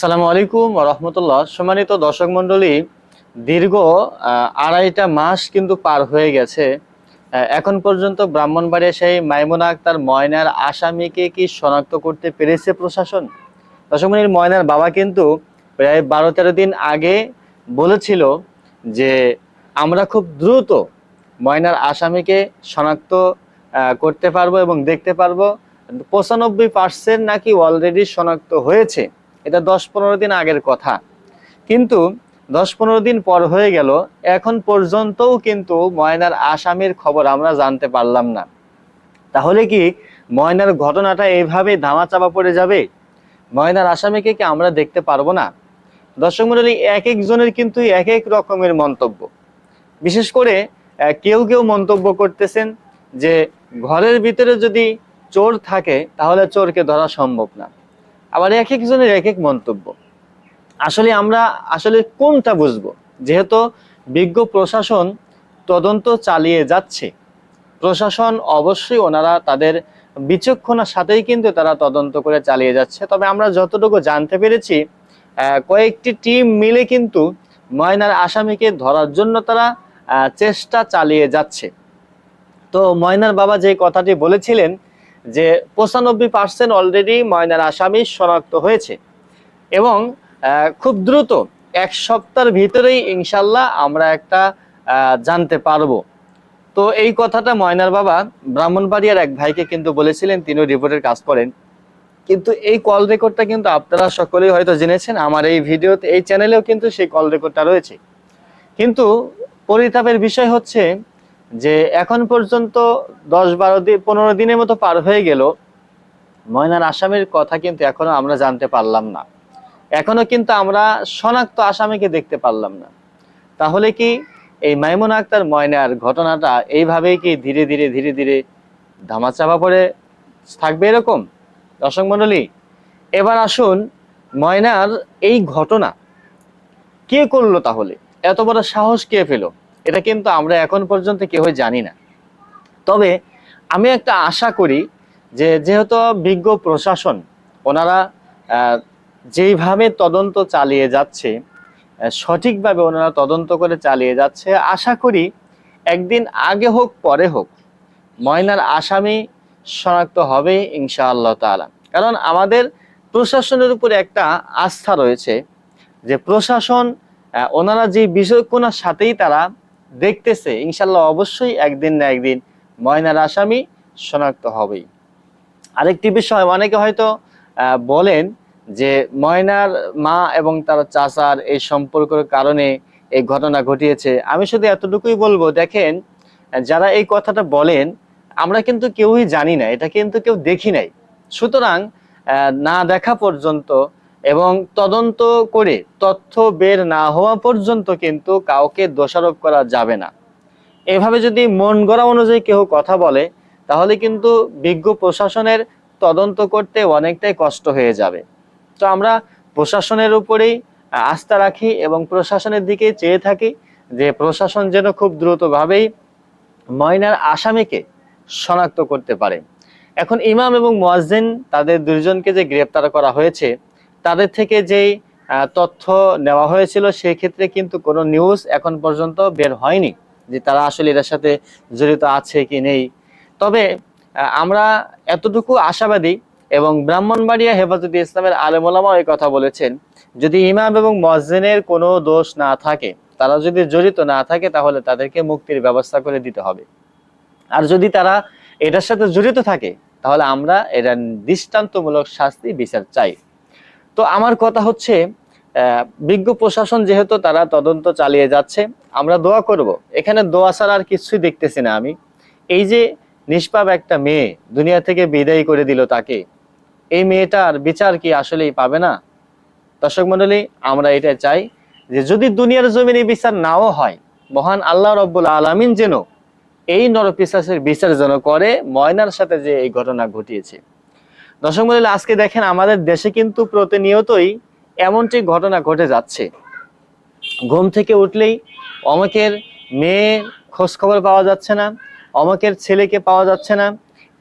আসসালামু আলাইকুম রহমতুল্লাহ। সম্মানিত দর্শক মণ্ডলী, দীর্ঘ আড়াইটা মাস কিন্তু পার হয়ে গেছে। এখন পর্যন্ত ব্রাহ্মণবাড়িয়া সেই মাইমুনা আক্তার ময়নার আসামিকে কি শনাক্ত করতে পেরেছে প্রশাসন? দর্শক মণ্ডলী, ময়নার বাবা কিন্তু প্রায় বারো তেরো দিন আগে বলেছিল যে আমরা খুব দ্রুত ময়নার আসামিকে শনাক্ত করতে পারব এবং দেখতে পারব। পঁচানব্বই পার্সেন্ট নাকি অলরেডি শনাক্ত হয়েছে। এটা দশ পনেরো দিন আগের কথা। কিন্তু দশ পনেরো দিন পর হয়ে গেল, এখন পর্যন্তও কিন্তু ময়নার আসামির খবর আমরা জানতে পারলাম না। তাহলে কি ময়নার ঘটনাটা এইভাবে ধামাচাপা পড়ে যাবে? ময়নার আসামিকে কি আমরা দেখতে পারব না? দর্শক মন্ডলী এক একজনের কিন্তু এক এক রকমের মন্তব্য। বিশেষ করে কেউ কেউ মন্তব্য করতেছেন যে, ঘরের ভিতরে যদি চোর থাকে, তাহলে চোরকে ধরা সম্ভব না। আবার এক একজনের এক এক মন্তব্য। আসলে আমরা আসলে কোনটা বুঝব? যেহেতু বিজ্ঞ প্রশাসন তদন্ত চালিয়ে যাচ্ছে। প্রশাসন অবশ্যই ওনারা তাদের বিচক্ষণার সাথেই কিন্তু তারা তদন্ত করে চালিয়ে যাচ্ছে। তবে আমরা যতটুকু জানতে পেরেছি কয়েকটি টিম মিলে কিন্তু ময়নার আসামিকে ধরার জন্য তারা চেষ্টা চালিয়ে যাচ্ছে। তো ময়নার বাবা যে কথাটি বলেছিলেন যে পঁচানব্বই পার্সেন্ট অলরেডি ময়নার আসামি শনাক্ত হয়েছে। এবং খুব দ্রুত এক সপ্তাহের ভিতরেই ইনশাল্লাহ আমরা একটা জানতে পারব। তো এই কথাটা ময়নার বাবা ব্রাহ্মণবাড়িয়ার এক ভাইকে কিন্তু বলেছিলেন, তিনিও রিপোর্টের কাজ করেন। কিন্তু এই কল রেকর্ডটা কিন্তু আপনারা সকলেই হয়তো জেনেছেন, আমার এই ভিডিওতে এই চ্যানেলেও কিন্তু সেই কল রেকর্ডটা রয়েছে। কিন্তু পরিতাপের বিষয় হচ্ছে যে এখন পর্যন্ত দশ বারো দিন, পনেরো দিনের মতো পার হয়ে গেল, ময়নার আসামির কথা কিন্তু এখনও আমরা জানতে পারলাম না। এখনও কিন্তু আমরা শনাক্ত আসামিকে দেখতে পারলাম না। তাহলে কি এই মাইমুন আক্তার ময়নার ঘটনাটা এইভাবেই কি ধীরে ধীরে ধীরে ধীরে ধামাচাপা পড়ে থাকবে এরকম? দর্শক মণ্ডলী, এবার আসুন ময়নার এই ঘটনা কে করল তাহলে? এত বড় সাহস কে পেল? এটা কিন্তু আমরা এখন পর্যন্ত কেউই জানি না। তবে আমি একটা আশা করি যে যেহেতু বিজ্ঞ প্রশাসন, ওনারা যেইভাবে তদন্ত চালিয়ে যাচ্ছে সঠিকভাবে ওনারা তদন্ত করে চালিয়ে যাচ্ছে, আশা করি একদিন আগে হোক, পরে হোক, ময়নার আসামি শনাক্ত হবে ইনশাআল্লাহ তাআলা। কারণ আমাদের প্রশাসনের উপর একটা আস্থা রয়েছে যে প্রশাসন ওনারা যে বিষয়কোনার সাথেই তারা দেখতেছে, ইনশাল্লাহ অবশ্যই একদিন না একদিন ময়নার আসামি শনাক্ত হবেই। আরেকটি বিষয়, অনেকে হয়তো বলেন যে ময়নার মা এবং তার চাচার এই সম্পর্কের কারণে এই ঘটনা ঘটিয়েছে। আমি শুধু এতটুকুই বলব, দেখেন, যারা এই কথাটা বলেন, আমরা কিন্তু কেউই জানি না, এটা কিন্তু কেউ দেখি নাই। সুতরাং না দেখা পর্যন্ত এবং তদন্ত করে তথ্য বের না হওয়া পর্যন্ত কিন্তু কাউকে দোষারোপ করা যাবে না। এভাবে যদি মন গড়া অনুযায়ী কেউ কথা বলে, তাহলে কিন্তু বিজ্ঞ প্রশাসনের তদন্ত করতে অনেকটাই কষ্ট হয়ে যাবে। তো আমরা প্রশাসনের উপরেই আস্থা রাখি এবং প্রশাসনের দিকে চেয়ে থাকি যে প্রশাসন যেন খুব দ্রুতভাবেই ময়নার আসামিকে শনাক্ত করতে পারে। এখন ইমাম এবং মোয়াজ্জিন তাদের দুজনকে যে গ্রেপ্তার করা হয়েছে তাদের থেকে যেই তথ্য নেওয়া হয়েছিল সেই ক্ষেত্রে কিন্তু কোনো নিউজ এখন পর্যন্ত বের হয়নি যে তারা আসলে এটার সাথে জড়িত আছে কি নেই। তবে আমরা এতটুকু আশাবাদী এবং ব্রাহ্মণবাড়িয়া হেফাজতে ইসলামের আলেমোলামা এই কথা বলেছেন, যদি ইমাম এবং মসজিনের কোনো দোষ না থাকে, তারা যদি জড়িত না থাকে, তাহলে তাদেরকে মুক্তির ব্যবস্থা করে দিতে হবে। আর যদি তারা এটার সাথে জড়িত থাকে, তাহলে আমরা এটা দৃষ্টান্তমূলক শাস্তি বিচার চাই। তো আমার কথা হচ্ছে বিজ্ঞ প্রশাসন যেহেতু তারা তদন্ত চালিয়ে যাচ্ছে, আমরা দোয়া করব। এখানে দোয়া ছাড়া আর কিছুই দেখতেছি না আমি। এই যে নিষ্পাপ একটা মেয়ে দুনিয়া থেকে বিদায়ী করে দিল তাকে, এই মেয়েটার বিচার কি আসলেই পাবে না? দর্শক মন্ডলী আমরা এটা চাই যে যদি দুনিয়ার জমিনে বিচার নাও হয়, মহান আল্লাহ রব্বুল আলমিন যেন এই নরপিসাসের বিচার যেন করে, ময়নার সাথে যে এই ঘটনা ঘটিয়েছে। দর্শক মন্ডলী, আজকে দেখেন আমাদের দেশে কিন্তু প্রতিনিয়তই এমনটি ঘটনা ঘটে যাচ্ছে। ঘুম থেকে উঠলেই অমকের মেয়ে খোঁজখবর পাওয়া যাচ্ছে না, অমকের ছেলেকে পাওয়া যাচ্ছে না।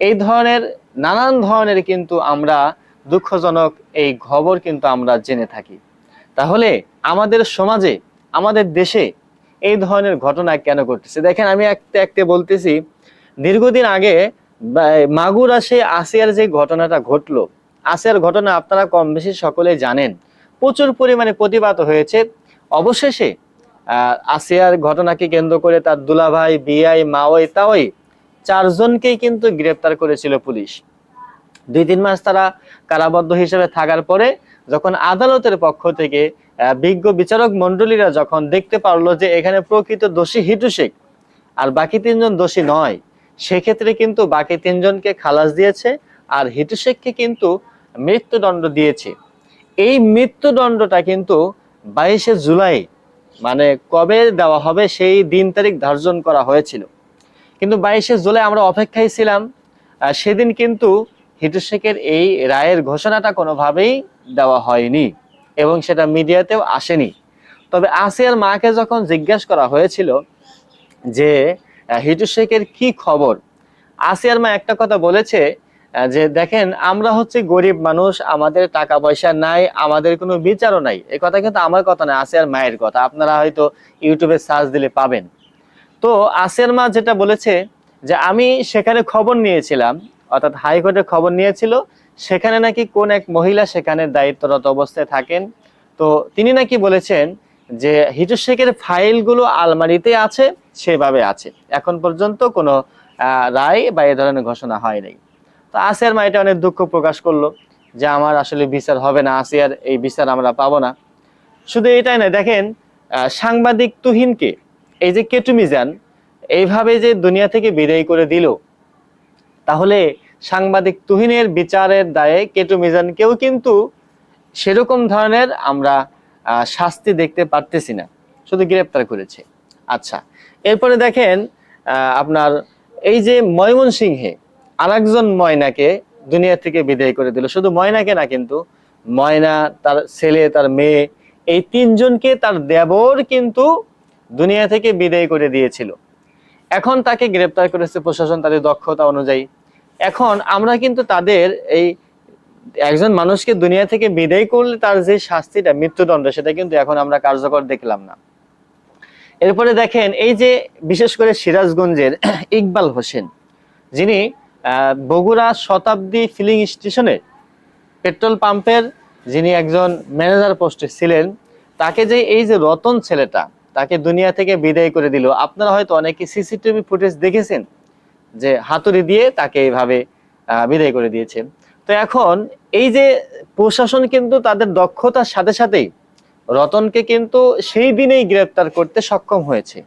এই ধরনের, নানান ধরনের কিন্তু আমরা দুঃখজনক এই খবর কিন্তু আমরা জেনে থাকি। তাহলে আমাদের সমাজে, আমাদের দেশে এই ধরনের ঘটনা কেন ঘটতেছে দেখেন আমি একটা একটা বলতেছি, দীর্ঘদিন আগে মাগুরা সে আসিয়ার যে ঘটনাটা ঘটলো, আসিয়ার ঘটনা আপনারা কম বেশি সকলেই জানেন। প্রচুর পরিমাণে প্রতিবাদ হয়েছে। অবশেষে আসিয়ার ঘটনাকে কেন্দ্র করে তার দুলাভাই, বিআই মাওই তাওই চারজনকেই কিন্তু গ্রেপ্তার করেছিল পুলিশ। দুই তিন মাস তারা কারাবদ্ধ হিসেবে থাকার পরে যখন আদালতের পক্ষ থেকে বিজ্ঞ বিচারক মণ্ডলীরা যখন দেখতে পারল যে এখানে প্রকৃত দোষী হিটু শেখ, আর বাকি তিনজন দোষী নয় সেক্ষেত্রে কিন্তু বাকি তিনজনকে খালাস দিয়েছে আর হিটু শেখকে কিন্তু মৃত্যুদণ্ড দিয়েছে। এই মৃত্যুদণ্ডটা কিন্তু বাইশে জুলাই মানে কবে দেওয়া হবে সেই দিন তারিখ ধার্যন করা হয়েছিল। কিন্তু বাইশে জুলাই আমরা অপেক্ষায় ছিলাম সেদিন কিন্তু হিটু শেখের এই রায়ের ঘোষণাটা কোনোভাবেই দেওয়া হয়নি এবং সেটা মিডিয়াতেও আসেনি। তবে আসিয়ার মাকে যখন জিজ্ঞেস করা হয়েছিল যে হিটু শেখের কি খবর? আসিয়ার মা একটা কথা বলেছে যে দেখেন, আমরা হচ্ছে গরিব মানুষ, আমাদের টাকা পয়সা নাই, আমাদের কোনো বিচারও নাই। এই কথা কিন্তু আমার কথা না, আসিয়ার মায়ের কথা। আপনারা হয়তো ইউটিউবে সার্চ দিলে পাবেন। তো আসিয়ার মা যেটা বলেছে, যে আমি সেখানে খবর নিয়েছিলাম, অর্থাৎ হাইকোর্টে খবর নিয়েছিল, সেখানে নাকি কোন এক মহিলা সেখানে দায়িত্বরত অবস্থায় থাকেন। তো তিনি নাকি বলেছেন যে হিটু শেখের ফাইলগুলো আলমারিতে আছে, সেভাবে আছে। এখন পর্যন্ত কোনো রায় বা এ ধরনের ঘোষণা হয় নাই। তো আসিয়ার মা এটা অনেক দুঃখ প্রকাশ করল যে আমার আসলে বিচার হবে না, আসিয়ার এই বিচার আমরা পাবো না। শুধু এটাই না দেখেন সাংবাদিক তুহিনকে, এই যে কেটুমিজান, এইভাবে যে দুনিয়া থেকে বিদায় করে দিল, তাহলে সাংবাদিক তুহিনের বিচারের দায়ে কেটুমিজানকেও কিন্তু সেরকম ধরনের আমরা শাস্তি দেখতে পারতেছি না। শুধু গ্রেপ্তার করেছে। আচ্ছা এরপরে দেখেন আপনার এই যে ময়মন সিংহে আরেকজন ময়নাকে দুনিয়া থেকে বিদায় করে দিল। শুধু ময়নাকে না কিন্তু ময়না, তার ছেলে, তার মেয়ে, এই তিনজনকে তার দেবর কিন্তু দুনিয়া থেকে বিদায় করে দিয়েছিল। এখন তাকে গ্রেপ্তার করেছে প্রশাসন তাদের দক্ষতা অনুযায়ী। এখন আমরা কিন্তু তাদের এই একজন মানুষকে দুনিয়া থেকে বিদায় করলে তার যে শাস্তিটা, মৃত্যুদণ্ড, সেটা কিন্তু এখন আমরা কার্যকর দেখলাম না। এরপরে দেখেন, এই যে বিশেষ করে সিরাজগঞ্জের ইকবাল হোসেন, যিনি বগুড়া শতাব্দী ফিলিং স্টেশনে পেট্রোল পাম্পের যিনি একজন ম্যানেজার পোস্টে ছিলেন, তাকে যে এই যে রতন ছেলেটা, তাকে দুনিয়া থেকে বিদায় করে দিল। আপনারা হয়তো অনেকে সিসিটিভি ফুটেজ দেখেছেন যে হাতুড়ি দিয়ে তাকে এইভাবে বিদায় করে দিয়েছে। তো এখন এই যে প্রশাসন কিন্তু তাদের দক্ষতার সাথে সাথেই রতনকে কিন্তু সেই দিনেই গ্রেপ্তার করতে সক্ষম হয়েছে।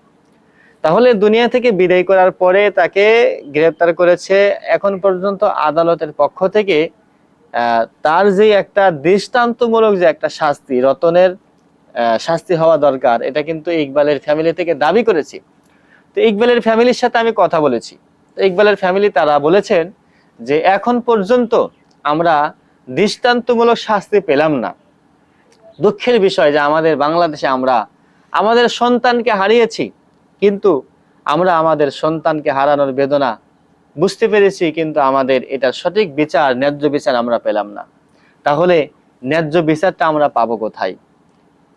তাহলে দুনিয়া থেকে বিদায় করার পরে তাকে গ্রেপ্তার করেছে এখন পর্যন্ত আদালতের পক্ষ থেকে তার যে একটা দৃষ্টান্তমূলক যে একটা শাস্তি, রতনের শাস্তি হওয়া দরকার, এটা কিন্তু ইকবালের ফ্যামিলি থেকে দাবি করেছি। তো ইকবালের ফ্যামিলির সাথে আমি কথা বলেছি। তো ইকবালের ফ্যামিলি তারা বলেছেন যে এখন পর্যন্ত আমরা দৃষ্টান্তমূলক শাস্তি পেলাম না। দুঃখের বিষয় যে আমাদের বাংলাদেশে আমরা আমাদের সন্তানকে হারিয়েছি, কিন্তু আমরা আমাদের সন্তানকে হারানোর বেদনা বুঝতে পেরেছি, কিন্তু আমাদের এটার সঠিক বিচার, ন্যায্য বিচার আমরা পেলাম না। তাহলে ন্যায্য বিচারটা আমরা পাবো কোথায়?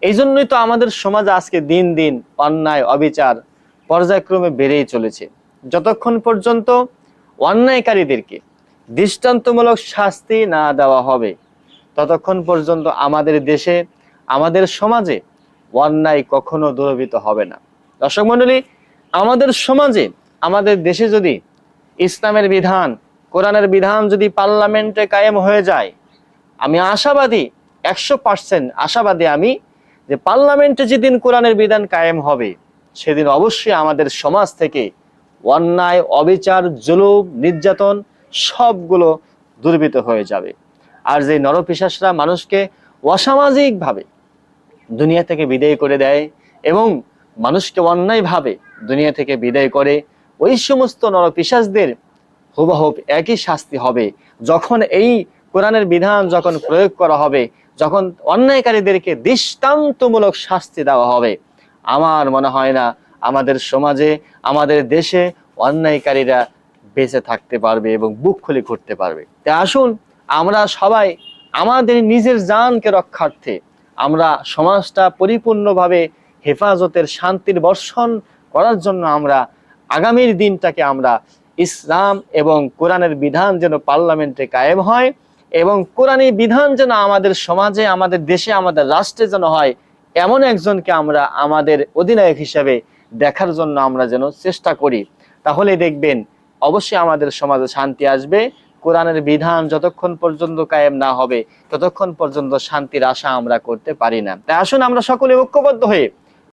এই জন্যই তো আমাদের সমাজ আজকে দিন দিন অন্যায়, অবিচার পর্যায়ক্রমে বেড়েই চলেছে। যতক্ষণ পর্যন্ত অন্যায়কারীদেরকে দৃষ্টান্তমূলক শাস্তি না দেওয়া হবে। ততক্ষণ পর্যন্ত আমাদের দেশে, আমাদের সমাজে অন্যায় কখনো দূরভীত হবে না। দর্শক মণ্ডলী, আমাদের সমাজে, আমাদের দেশে যদি ইসলামের বিধান, কোরআনের বিধান যদি পার্লামেন্টে কায়েম হয়ে যায়, আমি আশাবাদী, একশো পার্সেন্ট আশাবাদী আমি যে পার্লামেন্টে যেদিন কোরআনের বিধান কায়েম হবে, সেদিন অবশ্যই আমাদের সমাজ থেকে অন্যায়, অবিচার, জুলুম, নির্যাতন সবগুলো দুর্বৃত হয়ে যাবে। আর যে নরপিশাসরা মানুষকে অসামাজিকভাবে দুনিয়া থেকে বিদায় করে দেয় এবং মানুষকে অন্যায়ভাবে দুনিয়া থেকে বিদায় করে, ওই সমস্ত নরপিশাসদের হুবাহুব একই শাস্তি হবে। যখন এই কোরআনের বিধান যখন প্রয়োগ করা হবে, যখন অন্যায়কারীদেরকে দৃষ্টান্তমূলক শাস্তি দেওয়া হবে, আমার মনে হয় না আমাদের সমাজে, আমাদের দেশে অন্যায়কারীরা বেঁচে থাকতে পারবে এবং বুক খুলে ঘুরতে পারবে। তাই আসুন, আমরা সবাই আমাদের নিজের জানকে রক্ষার্থে আমরা সমাজটা পরিপূর্ণভাবে হেফাজতের শান্তির বর্ষণ করার জন্য আমরা আগামীর দিনটাকে আমরা ইসলাম এবং কোরআনের বিধান যেন পার্লামেন্টে কায়েম হয় এবং কোরআনী বিধান যেন আমাদের সমাজে, আমাদের দেশে, আমাদের রাষ্ট্রে যেন হয়, এমন একজনকে আমরা আমাদের অধিনায়ক হিসাবে দেখার জন্য আমরা যেন চেষ্টা করি। তাহলে দেখবেন অবশ্যই আমাদের সমাজে শান্তি আসবে। কোরআনের বিধান যতক্ষণ পর্যন্ত কায়েম না হবে, ততক্ষণ পর্যন্ত শান্তির আশা আমরা করতে পারি না। তাই আসুন আমরা সকলে ঐক্যবদ্ধ হয়ে